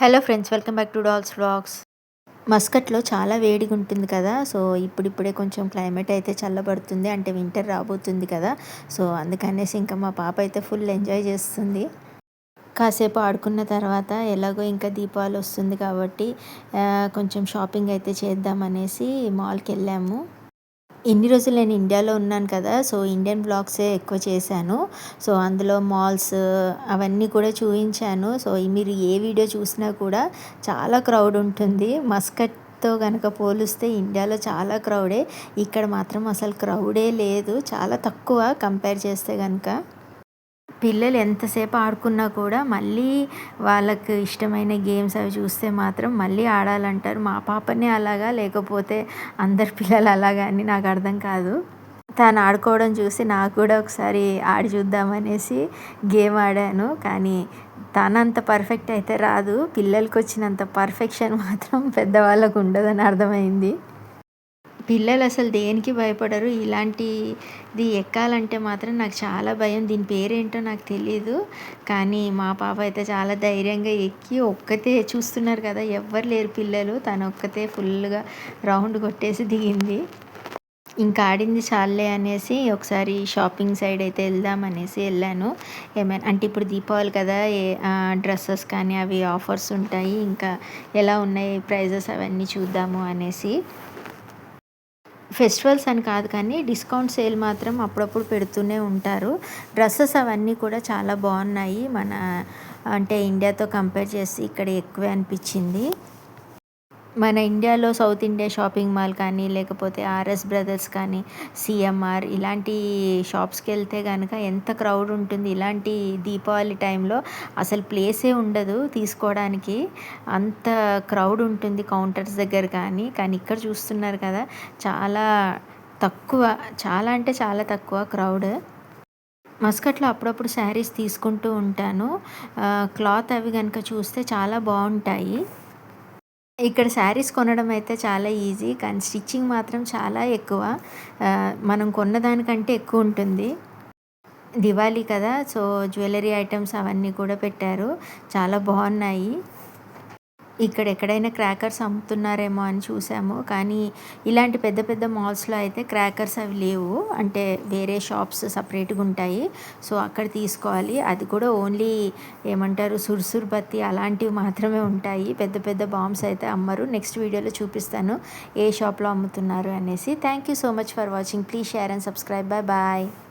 Hello friends welcome back to dolls vlogs. మస్కట్లో చాలా వేడిగా ఉంటుంది కదా సో ఇప్పుడిప్పుడే కొంచెం క్లైమేట్ అయితే చల్లబడుతుంది అంటే వింటర్ రాబోతుంది కదా సో అందుకనేసి ఇంకా మా పాప అయితే ఫుల్ ఎంజాయ్ చేస్తుంది. కాసేపు ఆడుకున్న తర్వాత ఎలాగో ఇంకా దీపావళి వస్తుంది కాబట్టి కొంచెం షాపింగ్ అయితే చేద్దామనేసి మాల్కి వెళ్ళాము. ఇన్ని రోజులు నేను ఇండియాలో ఉన్నాను కదా సో ఇండియన్ బ్లాగ్సే ఎక్కువ చేశాను. సో అందులో మాల్స్ అవన్నీ కూడా చూపించాను సో మీరు ఏ వీడియో చూసినా కూడా చాలా క్రౌడ్ ఉంటుంది. మస్కట్తో కనుక పోలిస్తే ఇండియాలో చాలా క్రౌడే. ఇక్కడ మాత్రం అసలు క్రౌడే లేదు. చాలా తక్కువ కంపేర్ చేస్తే కనుక పిల్లలు ఎంతసేపు ఆడుకున్నా కూడా మళ్ళీ వాళ్ళకి ఇష్టమైన గేమ్స్ అవి చూస్తే మాత్రం మళ్ళీ ఆడాలంటారు. మా పాపనే అలాగా లేకపోతే అందరి పిల్లలు అలాగా అని నాకు అర్థం కాదు. తను ఆడుకోవడం చూసి నాకు కూడా ఒకసారి ఆడి చూద్దామనేసి గేమ్ ఆడాను. కానీ తనంత పర్ఫెక్ట్ అయితే రాదు. పిల్లలకి వచ్చినంత పర్ఫెక్షన్ మాత్రం పెద్దవాళ్ళకు ఉండదని అర్థమైంది. పిల్లలు అసలు దేనికి భయపడరు? ఇలాంటిది ఎక్కాలంటే మాత్రం నాకు చాలా భయం. దీని పేరేంటో నాకు తెలియదు కానీ మా పాప అయితే చాలా ధైర్యంగా ఎక్కి ఒక్కతే చూస్తున్నారు కదా ఎవ్వరు లేరు పిల్లలు. తను ఒక్కతే ఫుల్గా రౌండ్ కొట్టేసి దిగింది. ఇంకా ఆడింది చాలే అనేసి ఒకసారి షాపింగ్ సైడ్ అయితే వెళ్దాం అనేసి వెళ్ళాను. ఏమైనా అంటే ఇప్పుడు దీపావళి కదా ఏ డ్రెస్సెస్ కానీ అవి ఆఫర్స్ ఉంటాయి. ఇంకా ఎలా ఉన్నాయి ప్రైజెస్ అవన్నీ చూద్దాము అనేసి ఫెస్టివల్స్ అని కాదు కానీ డిస్కౌంట్ సేల్ మాత్రం అప్పుడప్పుడు పెడుతూనే ఉంటారు. డ్రెస్సెస్ అవన్నీ కూడా చాలా బాగున్నాయి. మన అంటే ఇండియాతో కంపేర్ చేసి ఇక్కడ ఎక్కువే అనిపించింది. మన ఇండియాలో సౌత్ ఇండియా షాపింగ్ మాల్ కానీ లేకపోతే ఆర్ఎస్ బ్రదర్స్ కానీ సిఎంఆర్ ఇలాంటి షాప్స్కి వెళ్తే కనుక ఎంత క్రౌడ్ ఉంటుంది. ఇలాంటి దీపావళి టైంలో అసలు ప్లేసే ఉండదు తీసుకోవడానికి. అంత క్రౌడ్ ఉంటుంది కౌంటర్స్ దగ్గర కానీ కానీ ఇక్కడ చూస్తున్నారు కదా చాలా తక్కువ చాలా అంటే చాలా తక్కువ క్రౌడ్. మస్కట్లో అప్పుడప్పుడు శారీస్ తీసుకుంటూ ఉంటాను. క్లాత్ అవి కనుక చూస్తే చాలా బాగుంటాయి. ఇక్కడ శారీస్ కొనడం అయితే చాలా ఈజీ కానీ స్టిచ్చింగ్ మాత్రం చాలా ఎక్కువ. మనం కొన్నదానికంటే ఎక్కువ ఉంటుంది. దివాళీ కదా సో జ్యువెలరీ ఐటమ్స్ అవన్నీ కూడా పెట్టారు. చాలా బాగున్నాయి. ఇక్కడ ఎక్కడైనా క్రాకర్స్ అమ్ముతున్నారేమో అని చూసాము. కానీ ఇలాంటి పెద్ద పెద్ద మాల్స్లో అయితే క్రాకర్స్ అవి లేవు. అంటే వేరే షాప్స్ సపరేట్గా ఉంటాయి. సో అక్కడ తీసుకోవాలి. అది కూడా ఓన్లీ ఏమంటారు సుర్సుర్ బత్తి అలాంటివి మాత్రమే ఉంటాయి. పెద్ద పెద్ద బాంబ్స్ అయితే అమ్మరు. నెక్స్ట్ వీడియోలో చూపిస్తాను ఏ షాప్లో అమ్ముతున్నారు అనేసి. Thank you so much for watching. Please share and subscribe. Bye bye.